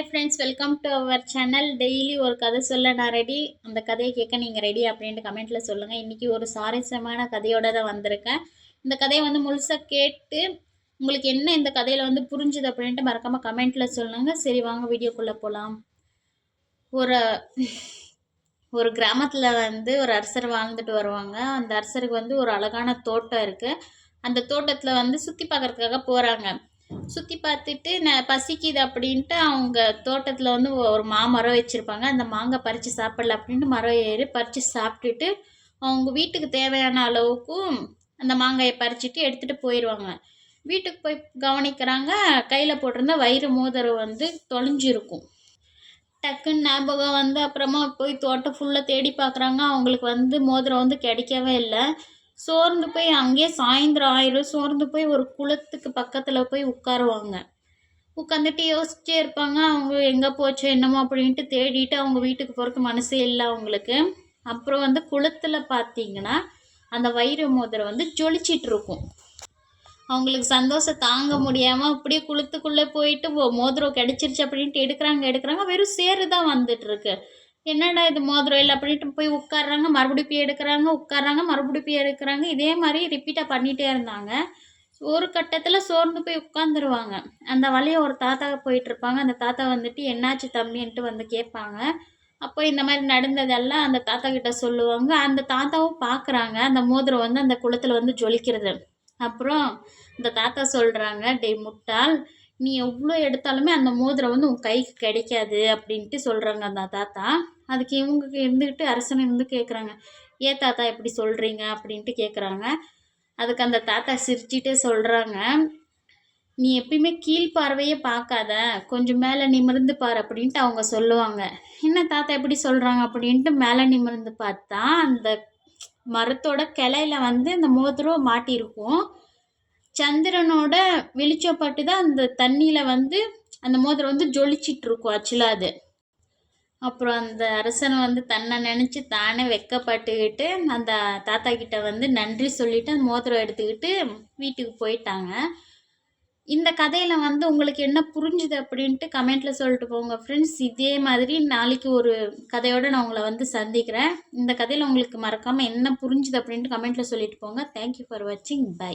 Hi friends welcome to our channel daily ஒரு கதை சொல்ல நான் ரெடி அந்த கதையை கேட்க நீங்கள் ரெடி அப்படின்ட்டு கமெண்ட்டில் சொல்லுங்கள் இன்றைக்கி ஒரு சுவாரஸ்யமான கதையோடு தான் வந்திருக்கேன். இந்த கதையை வந்து முழுசாக கேட்டு உங்களுக்கு என்ன இந்த கதையில் வந்து புரிஞ்சுது அப்படின்ட்டு மறக்காமல் கமெண்ட்டில் சொல்லுங்கள் சரி வாங்க வீடியோக்குள்ளே போகலாம் ஒரு ஒரு கிராமத்தில் வந்து ஒரு அரசர் வாழ்ந்துட்டு வருவாங்க. அந்த அரசருக்கு வந்து ஒரு அழகான தோட்டம் இருக்குது அந்த தோட்டத்தில் வந்து சுற்றி பார்க்குறதுக்காக போகிறாங்க சுற்றி பார்த்துட்டு ந பசிக்குது அப்படின்ட்டு அவங்க தோட்டத்தில் வந்து ஒரு மாமரம் வச்சுருப்பாங்க. அந்த மாங்காய் பறித்து சாப்பிடல அப்படின்ட்டு மரம் ஏறி பறித்து சாப்பிட்டுட்டு அவங்க வீட்டுக்கு தேவையான அளவுக்கும் அந்த மாங்காயை பறிச்சுட்டு எடுத்துகிட்டு போயிடுவாங்க வீட்டுக்கு போய் கவனிக்கிறாங்க கையில் போட்டிருந்த வயிறு மோதிரம் வந்து தொலைஞ்சிருக்கும். டக்குன்னு ஞாபகம் வந்து அப்புறமா போய் தோட்டம் ஃபுல்லாக தேடி பார்க்குறாங்க. அவங்களுக்கு வந்து மோதிரம் வந்து கிடைக்கவே இல்லை. சோர்ந்து போய் அங்கேயே சாயந்தரம் ஆயிரும். சோர்ந்து போய் ஒரு குளத்துக்கு பக்கத்தில் போய் உட்காருவாங்க. உட்காந்துட்டு யோசிச்சே இருப்பாங்க. அவங்க எங்கே போச்சோ என்னமோ அப்படின்ட்டு தேடிட்டு அவங்க வீட்டுக்கு போகிறதுக்கு மனசே இல்லை அவங்களுக்கு. அப்புறம் வந்து குளத்தில் பார்த்தீங்கன்னா அந்த வைர மோதிரம் வந்து ஜொலிச்சிட்டு இருக்கும். அவங்களுக்கு சந்தோஷம் தாங்க முடியாமல் அப்படியே குளத்துக்குள்ளே போயிட்டு மோதிரம் கிடச்சிருச்சு அப்படின்ட்டு எடுக்கிறாங்க எடுக்கிறாங்க. வெறும் சேரு தான் வந்துட்டுருக்கு என்னடா இது மோதிரம் இல்லை அப்படின்ட்டு போய் உட்காடுறாங்க மறுபடியும் போய் எடுக்கிறாங்க உட்காடுறாங்க மறுபடியும் போய் எடுக்கிறாங்க. இதே மாதிரி ரிப்பீட்டாக பண்ணிகிட்டே இருந்தாங்க. ஒரு கட்டத்தில் சோர்ந்து போய் உட்காந்துருவாங்க அந்த வழியை ஒரு தாத்தா போயிட்டுருப்பாங்க. அந்த தாத்தா வந்துட்டு என்னாச்சு தம்பின்ட்டு வந்து கேட்பாங்க. அப்போ இந்த மாதிரி நடந்ததெல்லாம் அந்த தாத்தா கிட்ட சொல்லுவாங்க. அந்த தாத்தாவும் பார்க்குறாங்க அந்த மோதிரம் வந்து அந்த குளத்தில் வந்து ஜொலிக்கிறது. அப்புறம் இந்த தாத்தா சொல்கிறாங்க டே முட்டாள் நீ எவ்வளோ எடுத்தாலுமே அந்த மோதிரம் வந்து உன் கைக்கு கிடைக்காது அப்படின்ட்டு சொல்கிறாங்க அந்த தாத்தா. அதுக்கு இவங்க இருந்துக்கிட்டு அரசன் இருந்து கேட்குறாங்க ஏன் தாத்தா எப்படி சொல்கிறீங்க அப்படின்ட்டு கேட்குறாங்க அதுக்கு அந்த தாத்தா சிரிச்சிட்டே சொல்கிறாங்க நீ எப்பயுமே கீழ்பார்வையே பார்க்காத கொஞ்சம் மேலே நிமிர்ந்து பார் அப்படின்ட்டு அவங்க சொல்லுவாங்க. என்ன தாத்தா எப்படி சொல்கிறாங்க அப்படின்ட்டு மேலே நிமிர்ந்து பார்த்தா அந்த மரத்தோட கிளையில வந்து அந்த மோதிரம் மாட்டியிருக்கும். சந்திரனோட வெளிச்சப்பட்டு தான் அந்த தண்ணியில் வந்து அந்த மோதிரம் வந்து ஜொலிச்சிட்டு இருக்கும் ஆக்சுவலாக அது. அப்புறம் அந்த அரசனை வந்து தன்னை நினச்சி தானே வெக்கப்பட்டுக்கிட்டு அந்த தாத்தா கிட்ட வந்து நன்றி சொல்லிவிட்டு அந்த மோதிரம் எடுத்துக்கிட்டு வீட்டுக்கு போயிட்டாங்க. இந்த கதையில் வந்து உங்களுக்கு என்ன புரிஞ்சுது அப்படின்ட்டு கமெண்ட்டில் சொல்லிட்டு போங்க ஃப்ரெண்ட்ஸ் இதே மாதிரி நாளைக்கு ஒரு கதையோடு நான் உங்களை வந்து சந்திக்கிறேன். இந்த கதையில் உங்களுக்கு மறக்காமல் என்ன புரிஞ்சுது அப்படின்ட்டு கமெண்ட்டில் சொல்லிட்டு போங்க. தேங்க்யூ ஃபார் வாட்சிங் பை